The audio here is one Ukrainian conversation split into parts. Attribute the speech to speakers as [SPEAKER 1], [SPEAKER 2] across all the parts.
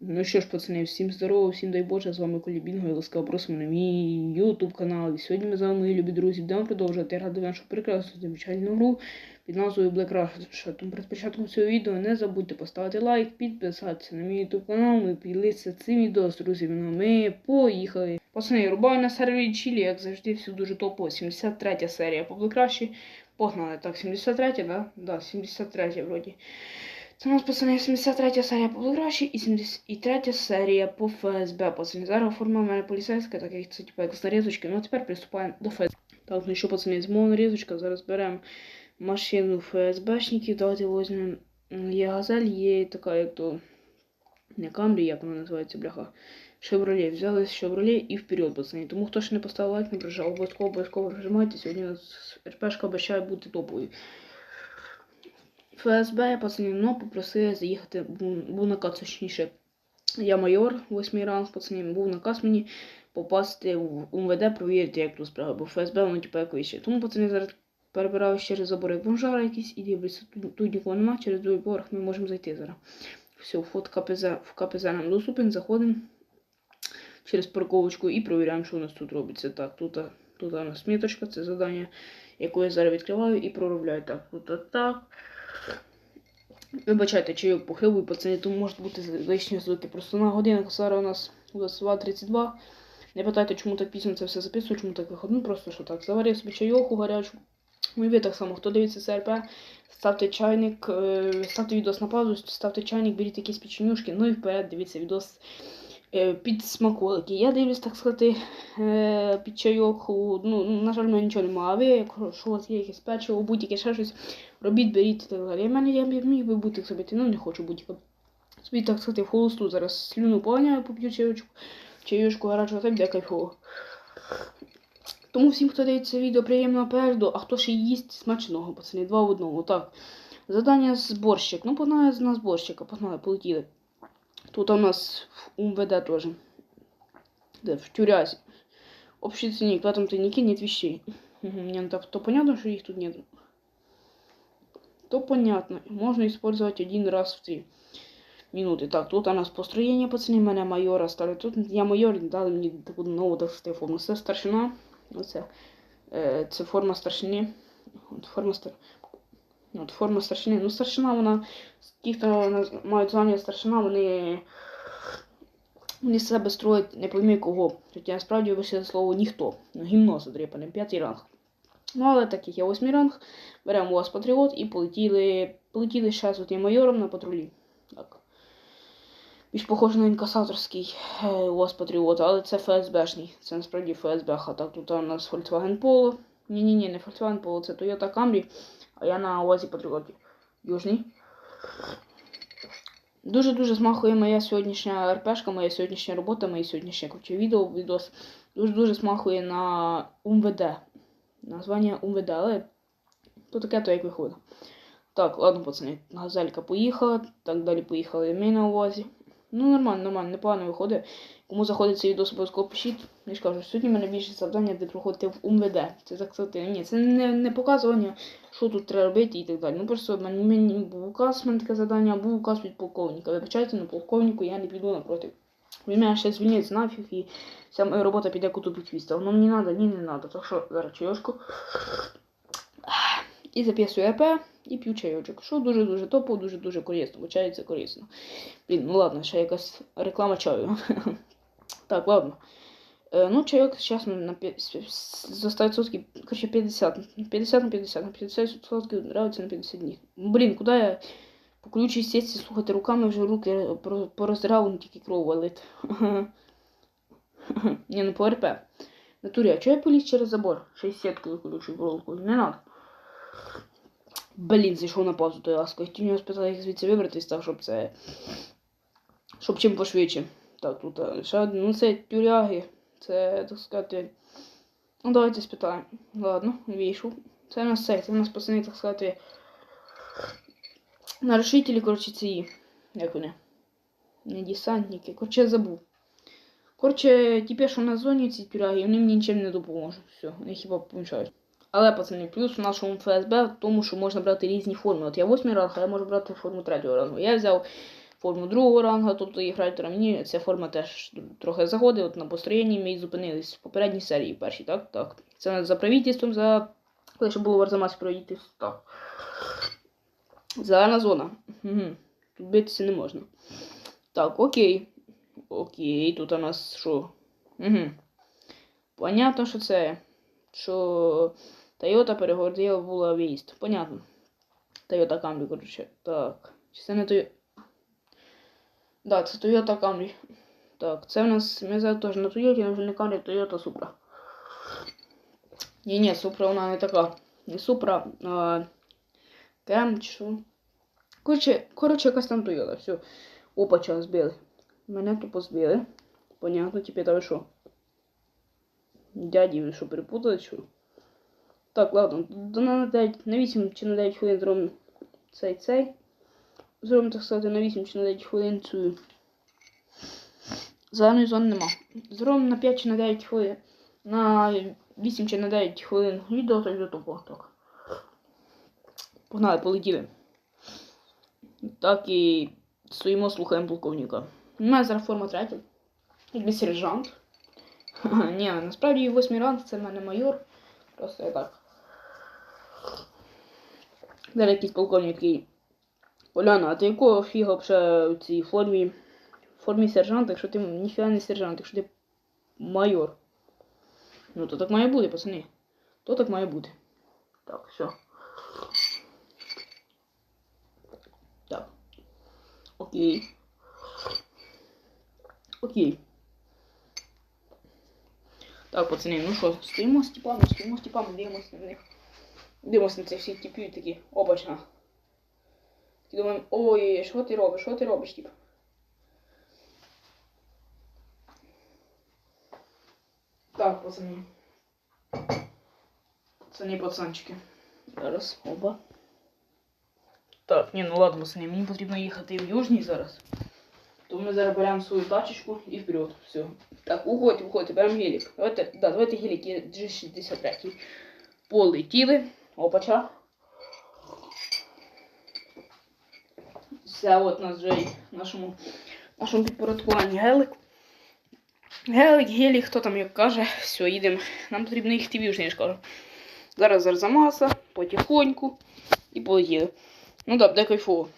[SPEAKER 1] Ну що ж, пацани, всім здорово, всім дай Боже, з вами Колі Бінго і ласкаво просимо на мій YouTube канал. І сьогодні ми з вами, мої любі друзі, будемо продовжувати грати в нашу прекрасну звичайну гру під назвою Black Rush. Тому перед початком цього відео не забудьте поставити лайк, підписатися на мій YouTube канал, ну і поділитися цим відео з друзями. Ну, ми поїхали. Пацани, рубаю на сервері Чилі, як завжди, все дуже топово. 73 серія по Black Rush. Погнали. Так, 73, да? Да, 73 вроді. Це у нас пацани 73 серія по Блограші і 73 серія по ФСБ. Пацани, зараз форма в мене поліцейська, так як це типу як нарізочки. Ну а тепер приступаємо до ФСБ. Так, ну що, пацани, з мого нарізочка, зараз беремо машину ФСБшників. Давайте візьмемо. Є газель, є така, як то. Не Камрі, як вона називається, бляха. Шевроле. Взяли Шевроле і вперед, пацани. Тому хто ще не поставив лайк, не прожав, обов'язково обов'язково прожимайте. Сьогодні у нас РПшка обіцяє бути топовою. ФСБ, пацани, ну, попросили заїхати, був, наказ точніше. Я майор, восьмий ранг, пацани, був наказ мені попасти в УМВД, провірити, як тут справа, бо ФСБ, воно типу як вище. Тому пацани зараз перебираю через забори як бомжара якісь і дивлюся, тут, тут нікого нема, через другий поверх ми можемо зайти зараз. Все, вход КПЗ, в КПЗ нам доступен, заходимо через парковочку і провіряємо, що у нас тут робиться. Так, тут, тут у нас міточка, це завдання, яке я зараз відкриваю і проробляю. Так, тут так. Вибачайте, чи я похилую, пацани, тому можуть бути лишні звуки. Просто на годинах зараз у нас 22.32. Не питайте, чому так пізно це все записую, чому так виходить. Ну просто що так. Заварив собі чайоху гарячу. Ну і ви так само, хто дивиться СРП, ставте чайник, е, ставте відос на паузу, ставте чайник, беріть якісь печенюшки, ну і вперед дивіться відос е, під смаколики. Я дивлюсь, так сказати, е, під чайоху. Ну, на жаль, в мене нічого немає. А ви, якщо у вас є якесь печиво, будь-яке ще щось, робіть, беріть і так далі. Я, мене, я міг би бути зробити, ну не хочу будь-яке. Собі, так сказати, в холосту зараз слюну поганяю, поп'ю чайочку, чайочку гарячого, так буде кайфово. Тому всім, хто дивиться відео, приємного перегляду, а хто ще їсть смачного, пацани, два в одному. Так. Задання з. Ну, погнали з нас борщика, погнали, полетіли. Тут у нас УМВД теж. Де, в тюрязі. Общий ценник, в этом тайнике нет вещей. Угу, не, ну так, то понятно, что их тут нет. То понятно. Можно использовать один раз в три минуты. Так, тут у нас построение, пацаны, мене майора стали. Тут я майор, дали мені таку нову так форму. Це старшина. Оце. Е, це форма старшини. От форма стар... От форма старшини. Ну, старшина, вона. Ті, хто мають звання старшина, вони. Вони себе строять не пойми кого. Хоча насправді вибачте за слово ніхто. Ну, гімно задріпане, п'ятий ранг. Ну, але так як я восьмий ранг, беремо у вас патріот і полетіли. Полетіли зараз от я майором на патрулі. Так. Більш похоже на інкасаторський е, у вас патріот, але це ФСБшний. Це насправді ФСБ. А так тут у нас Volkswagen Polo. Ні-ні-ні, не Volkswagen Polo, це Toyota Camry, а я на УАЗі патріоті. Южний. Дуже-дуже змахує моя сьогоднішня РПшка, моя сьогоднішня робота, моє сьогоднішнє коротше, відео, відос. Дуже-дуже смахує на УМВД. Названня УМВД, але то таке, то як виходить. Так, ладно, пацани, газелька поїхала, так далі поїхали ми на увазі. Ну, нормально, нормально, непогано виходить. Кому заходить цей відос, обов'язково пишіть. Я ж кажу, сьогодні мене більше завдання, де проходити в УМВД. Це так сказати, ні, це не, не показування, що тут треба робити і так далі. Ну просто в мене, був указ, в таке завдання, був указ від полковника. Вибачайте, на полковнику я не піду напроти. Він мене ще звільнить нафіг і вся моя робота піде куту під хвіст. А Воно мені треба, ні, не треба. Так що зараз чайочку. І записую РП, і п'ю чайочок. Що дуже-дуже топово, дуже-дуже корисно, бо корисно. Блін, ну ладно, ще якась реклама чаю. так, ладно. Е, ну, чайок зараз на пі- с- с- за 100%, короче, 50. 50 на 50, на 50% нравиться на 50 днів. Блін, куди я по ключі сісти, слухати руками вже руки пороздирав, ну тільки кров валить. Ні, ну по РП. Натурі, а чого я поліз через забор? Ще й сіткою колючу проволокою. Не надо. Блін, зайшов на паузу той ласко. Я хотів нього спитати, як звідси вибратись, так, щоб це. Щоб чим пошвидше. Так, тут ще один. Ну це тюряги. Це, так сказати. Ну, давайте спитаємо. Ладно, вийшов. Це у нас це, це у нас пацани, так сказати. Нарушителі, коротше, ці. Як вони? Не десантники. Коротше, я забув. Коротше, тепер, що на зоні ці тюряги, вони мені нічим не допоможуть. Все, вони хіба помішають. Але, пацани, плюс у нашому ФСБ в тому, що можна брати різні форми. От я восьмий ранг, а я можу брати форму третього рангу. Я взяв форму другого рангу, тобто їх райтера. Мені ця форма теж трохи заходить. От на построєнні ми і зупинились в попередній серії першій, так? Так. Це за правительством, за. Коли ще було Варзамас правительство. Так. Зелена зона. Угу. Тут битися не можна. Так, окей. Окей, тут у нас що? Угу. Понятно, що це. Що Тойота перегородила була виїзд. Понятно. Toyota Camry, коротше. Так. Чи це не Toyota? Да, це Toyota Camry. Так, це в нас. Ми зараз теж на Toyota, але вже не Camry, Toyota Supra. Ні, ні, Supra вона не така. Не Supra, а Кем чи що. Коротше, коротше, якась там Toyota. Все. Опача, збили. Мене тупо збили. Понятно, тепер ви що? Дяді, ви що, перепутали, що? Так, ладно, на 9, на 8 чи на 9 хвилин зробимо цей цей. Зробимо, так сказати, на 8 чи на 9 хвилин цю. Зеленої зони нема. Зробимо на 5 чи на 9 хвилин. На 8 чи на 9 хвилин відео, так до того. Так. Погнали, полетіли. Так і стоїмо, слухаємо полковника. У мене зараз форма третя. Якби сержант. Ні, насправді восьмий ранг це в мене майор. Просто я так. Зараз якийсь полковник такий. Оляна, а ти якого фіга вже в цій формі? В формі сержанта, якщо ти ніфіга не сержант, якщо ти майор. Ну то так має бути, пацани. То так має бути. Так, все. Так. Окей. Окей. Так, пацани, ну що, стоїмо з тіпами, стоїмо з тіпами, дивимося на них. Дивимося на цих всіх типів такі, обачно. І думаємо, ой, що ти робиш, що ти робиш, тип? Так, пацани. Пацани, пацанчики. Зараз, оба. Ні, ну ладно, пацани, мені потрібно їхати в Южній зараз. То ми зараз беремо свою тачечку і вперед. Все. Так, уходьте, уходьте, беремо гелік. Давайте, да, давайте гелік є G63. Полетіли. Опача. Все, от у нас вже і нашому, нашому підпорядкуванні гелик. Гелик, гелік, хто там як каже. Все, їдемо. Нам потрібно їхати в Южний, я ж кажу. Зараз Зарзамаса, потихоньку і полетіли. Ну так, де кайфово.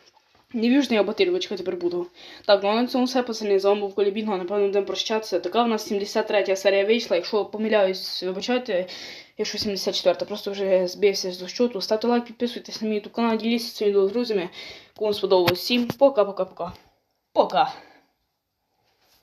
[SPEAKER 1] Не вижу, я батирівочка тепер буду. Так, ну на цьому все, пацани. З вами був Колібінго, напевно, будемо прощатися. Така в нас 73 серія вийшла. Якщо помиляюсь, вибачайте, якщо 74 просто вже збився з дощоту. Ставте лайк, підписуйтесь на мій YouTube канал, діліться цим відео з друзями. Кому сподобалось всім. Пока-пока-пока. Пока!